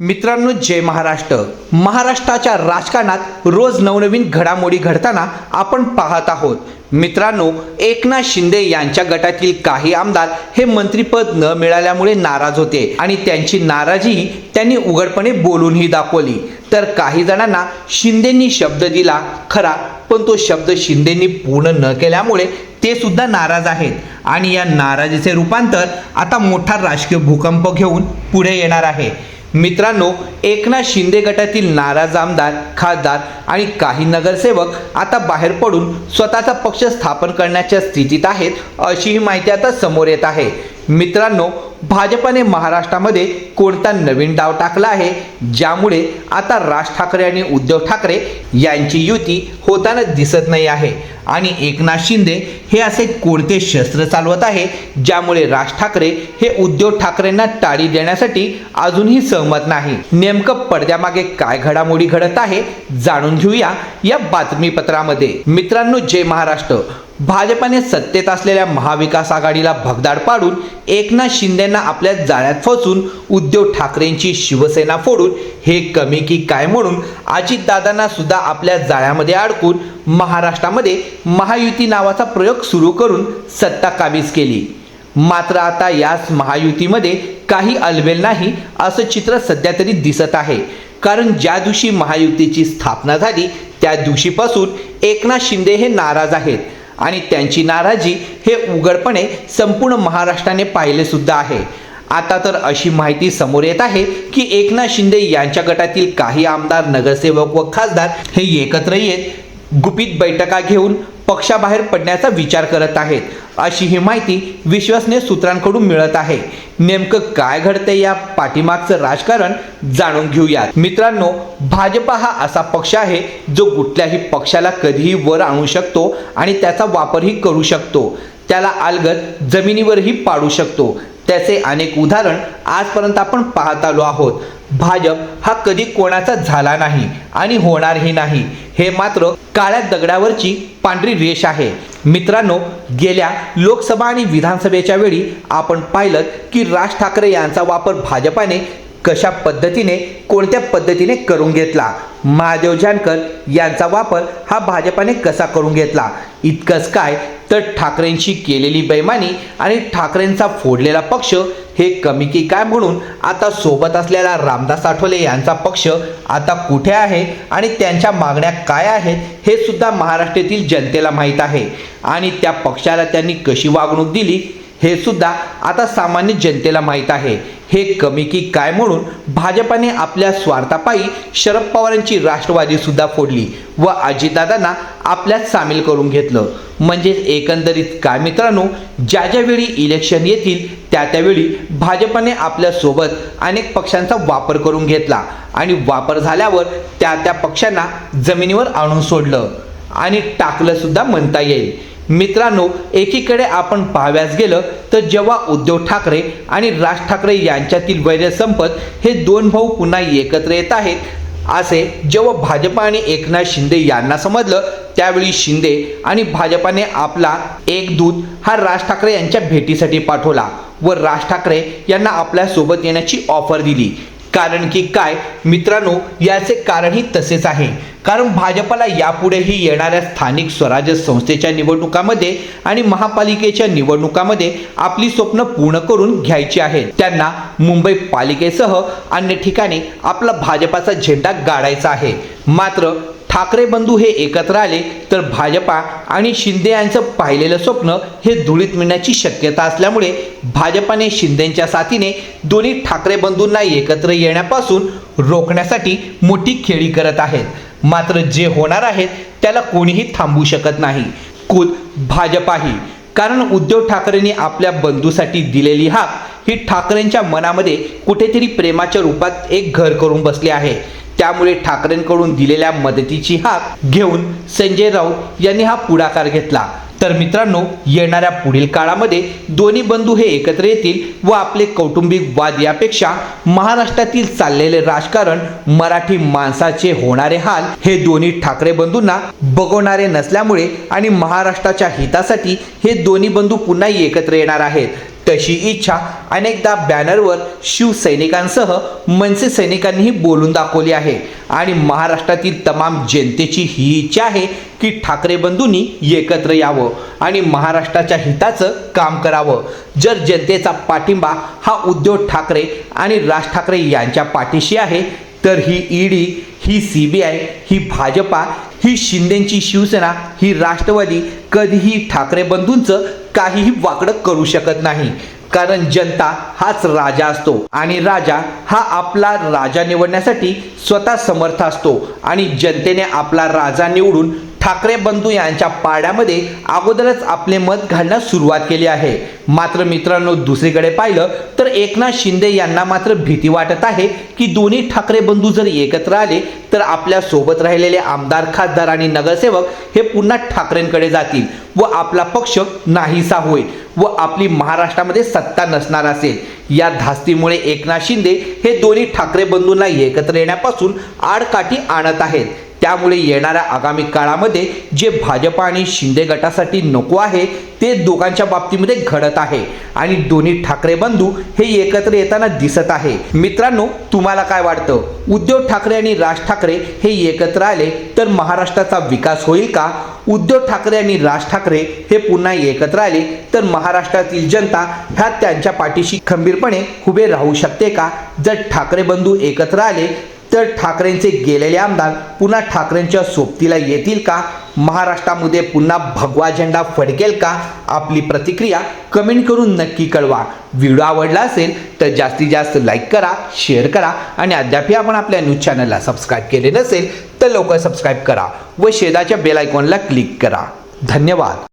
मित्रांनो जय महाराष्ट्र. महाराष्ट्राच्या राजकारणात रोज नवनवीन घडामोडी घडताना आपण पाहत आहोत. मित्रांनो एकनाथ शिंदे यांच्या गटातील काही आमदार हे मंत्रीपद न मिळाल्यामुळे नाराज होते आणि त्यांची नाराजी त्यांनी उघडपणे बोलूनही दाखवली. तर काही जणांना शिंदेंनी शब्द दिला खरा पण तो शब्द शिंदेंनी पूर्ण न केल्यामुळे ते सुद्धा नाराज आहेत. आणि या नाराजीचे रूपांतर आता मोठा राजकीय भूकंप घेऊन पुढे येणार आहे. मित्रांनो एकनाथ शिंदे गटातील नाराज आमदार खासदार आणि काही नगरसेवक आता बाहेर पडून स्वतःचा पक्ष स्थापन करण्याच्या स्थितीत आहेत अशीही माहिती आता समोर येत आहे. मित्रांनो भाजपने महाराष्ट्रामध्ये कोणता नवीन डाव टाकला आहे ज्यामुळे आता राज ठाकरे आणि उद्धव ठाकरे यांची युती होताना दिसत नाही आहे. आणि एकनाथ शिंदे हे असे कोणते शस्त्र चालवत आहे ज्यामुळे राज ठाकरे हे उद्धव ठाकरेंना टाळी देण्यासाठी अजूनही सहमत नाही? नेमकं पडद्यामागे काय घडामोडी घडत आहे जाणून घेऊया या बातमीपत्रामध्ये. मित्रांनो जय महाराष्ट्र. भाजपाने सत्तेत असलेल्या महाविकास आघाडीला भगदाड पाडून एकनाथ शिंदेंना आपल्या जाळ्यात फसून उद्धव ठाकरेंची शिवसेना फोडून हे कमी की काय म्हणून अजितदादांना सुद्धा आपल्या जाळ्यामध्ये अडकून महाराष्ट्रामध्ये महायुती नावाचा प्रयोग सुरू करून सत्ता काबीज केली. मात्र आता याच महायुतीमध्ये काही अलबेल नाही असं चित्र सध्या तरी दिसत आहे. कारण ज्या दिवशी महायुतीची स्थापना झाली त्या दिवशीपासून एकनाथ शिंदे हे नाराज आहेत. आणि त्यांची नाराजी हे उघडपणे संपूर्ण महाराष्ट्राने पाहिले सुद्धा आहे. आता तर अशी माहिती समोर येत आहे की एकनाथ शिंदे यांच्या गटातील काही आमदार नगरसेवक व खासदार हे एकत्र येत गुपित बैठका घेऊन पक्षाबाहेर पडण्याचा विचार करत आहेत. अशी ही माहिती विश्वसनीय सूत्रांकडून मिळत आहे. नेमकं काय घडतंय या पाठीमागचं राजकारण जाणून घेऊयात. मित्रांनो भाजपा हा असा पक्ष आहे जो कुठल्याही पक्षाला कधीही वर आणू शकतो आणि त्याचा वापरही करू शकतो. त्याला अलगद जमिनीवरही पाडू शकतो. त्याचे अनेक उदाहरण आजपर्यंत आपण पाहत आलो आहोत. भाजप हा कधी कोणाचा झाला नाही आणि होणारही नाही. हे मात्र काळ्या दगडावरची पांढरी रेष आहे. मित्रांनो गेल्या लोकसभा आणि विधानसभेच्या वेळी आपण पाहिलं की राज ठाकरे यांचा वापर भाजपाने कशा पद्धतीने कोणत्या पद्धतीने करून घेतला? महादेव जानकर यांचा वापर हा भाजपाने कसा करून घेतला? इतकंच काय तर ठाकरेंशी केलेली बैमानी आणि ठाकरेंचा फोडलेला पक्ष हे कमी की काय म्हणून? आता सोबत असलेला रामदास आठवले यांचा पक्ष आता कुठे आहे आणि त्यांच्या मागण्या काय आहेत हे सुद्धा महाराष्ट्रातील जनतेला माहीत आहे. आणि त्या पक्षाला त्यांनी कशी वागणूक दिली? हे सुद्धा आता सामान्य जनतेला माहीत आहे. हे कमी की काय म्हणून भाजपाने आपल्या स्वार्थापायी शरद पवारांची राष्ट्रवादी सुद्धा फोडली व अजितदादांना आपल्यात सामील करून घेतलं. म्हणजे एकंदरीत काय मित्रांनो ज्या ज्यावेळी इलेक्शन येतील त्या त्यावेळी भाजपाने आपल्यासोबत अनेक पक्षांचा वापर करून घेतला आणि वापर झाल्यावर त्या त्या पक्षांना जमिनीवर आणून सोडलं आणि टाकलं सुद्धा म्हणता येईल. मित्रांनो एकीकडे आपण पाहाव्यास गेलं तर जेव्हा उद्धव ठाकरे आणि राज ठाकरे यांच्यातील वैर संपत हे दोन भाऊ पुन्हा एकत्र येत आहेत असे जेव्हा भाजपा आणि एकनाथ शिंदे यांना समजलं त्यावेळी शिंदे आणि भाजपाने आपला एक दूत हा राज ठाकरे यांच्या भेटीसाठी पाठवला व राज ठाकरे यांना आपल्यासोबत येण्याची ऑफर दिली. कारण की काय? मित्रांनो याचे कारणही तसेच आहे. कारण भाजपाला यापुढेही येणाऱ्या स्थानिक स्वराज्य संस्थेच्या निवडणुकामध्ये आणि महापालिकेच्या निवडणुकामध्ये आपली स्वप्न पूर्ण करून घ्यायची आहेत. त्यांना मुंबई पालिकेसह अन्य ठिकाणी आपला भाजपाचा झेंडा गाडायचा आहे. मात्र ठाकरे बंधू हे एकत्र आले तर भाजपा आणि शिंदे यांचं पाहिलेलं स्वप्न हे धुळीत मिळण्याची शक्यता असल्यामुळे भाजपाने शिंदेच्या साथीने दोन्ही ठाकरे बंधूंना एकत्र येण्यापासून रोखण्यासाठी मोठी खेळी करत आहेत. मात्र जे होणार आहेत त्याला कोणीही थांबू शकत नाही. खुद भाजपाही. कारण उद्धव ठाकरेंनी आपल्या बंधूसाठी दिलेली हाक ही ठाकरेंच्या मनामध्ये कुठेतरी प्रेमाच्या रूपात एक घर करून बसले आहे. त्यामुळे ठाकरेंकडून दिलेल्या मदतीची हाक घेऊन संजय राऊत यांनी हा पुढाकार घेतला. तर मित्रांनो येणाऱ्या पुढील काळामध्ये दोन्ही बंधू हे एकत्र येतील व आपले कौटुंबिक वाद यापेक्षा महाराष्ट्रातील चाललेले राजकारण मराठी माणसाचे होणारे हाल हे दोन्ही ठाकरे बंधूंना बघवणारे नसल्यामुळे आणि महाराष्ट्राच्या हितासाठी हे दोन्ही बंधू पुन्हा एकत्र येणार आहेत. तशी इच्छा अनेकदा बॅनरवर शिवसैनिकांसह मनसे सैनिकांनीही बोलून दाखवली आहे. आणि महाराष्ट्रातील तमाम जनतेची ही इच्छा आहे की ठाकरे बंधूंनी एकत्र यावं आणि महाराष्ट्राच्या हिताचं काम करावं. जर जनतेचा पाठिंबा हा उद्धव ठाकरे आणि राज ठाकरे यांच्या पाठीशी आहे तर ही ईडी ही सी बी आय ही भाजपा ही शिंदेची शिवसेना ही राष्ट्रवादी कधीही ठाकरे बंधूंचं काहीही वाकडं करू शकत नाही. कारण जनता हाच राजा असतो आणि राजा हा आपला राजा निवडण्यासाठी स्वतः समर्थ असतो आणि जनतेने आपला राजा निवडून ठाकरे बंधू यांच्या पाड्यामध्ये अगोदरच आपले मत घालण्यास सुरुवात केली आहे. मात्र मित्रांनो दुसरीकडे पाहिलं तर एकनाथ शिंदे यांना मात्र भीती वाटत आहे की दोन्ही ठाकरे बंधू जर एकत्र आले तर आपल्यासोबत राहिलेले आमदार खासदार आणि नगरसेवक हे पुन्हा ठाकरेंकडे जातील व आपला पक्ष नाहीसा होईल व आपली महाराष्ट्रामध्ये सत्ता नसणार असेल. या धास्तीमुळे एकनाथ शिंदे हे दोन्ही ठाकरे बंधूंना एकत्र येण्यापासून आडकाठी आणत आहेत. त्यामुळे येणाऱ्या आगामी काळामध्ये जे भाजपा आणि शिंदे गटासाठी नको आहे ते दोघांच्या बाबतीमध्ये घडत आहे. आणि दोन्ही ठाकरे बंधू हे एकत्र येताना दिसत आहे. मित्रांनो तुम्हाला काय वाटतं? उद्धव ठाकरे आणि राज ठाकरे हे एकत्र आले तर महाराष्ट्राचा विकास होईल का? उद्धव ठाकरे आणि राज ठाकरे हे पुन्हा एकत्र आले तर महाराष्ट्रातील जनता ह्या त्यांच्या पाठीशी खंबीरपणे उभे राहू शकते का? जर ठाकरे बंधू एकत्र आले तर ठाकरेंचे गेलेले आमदार पुन्हा ठाकरेंच्या सोबतीला येतील का? महाराष्ट्रामध्ये पुन्हा भगवा झेंडा फडकेल का? आपली प्रतिक्रिया कमेंट करून नक्की कळवा. व्हिडिओ आवडला असेल तर जास्तीत जास्त लाईक करा शेअर करा आणि अद्यापही आपण आपल्या न्यूज चॅनलला सबस्क्राईब केले नसेल तर लवकर सबस्क्राईब करा व शेजाच्या बेल आयकॉनला क्लिक करा. धन्यवाद.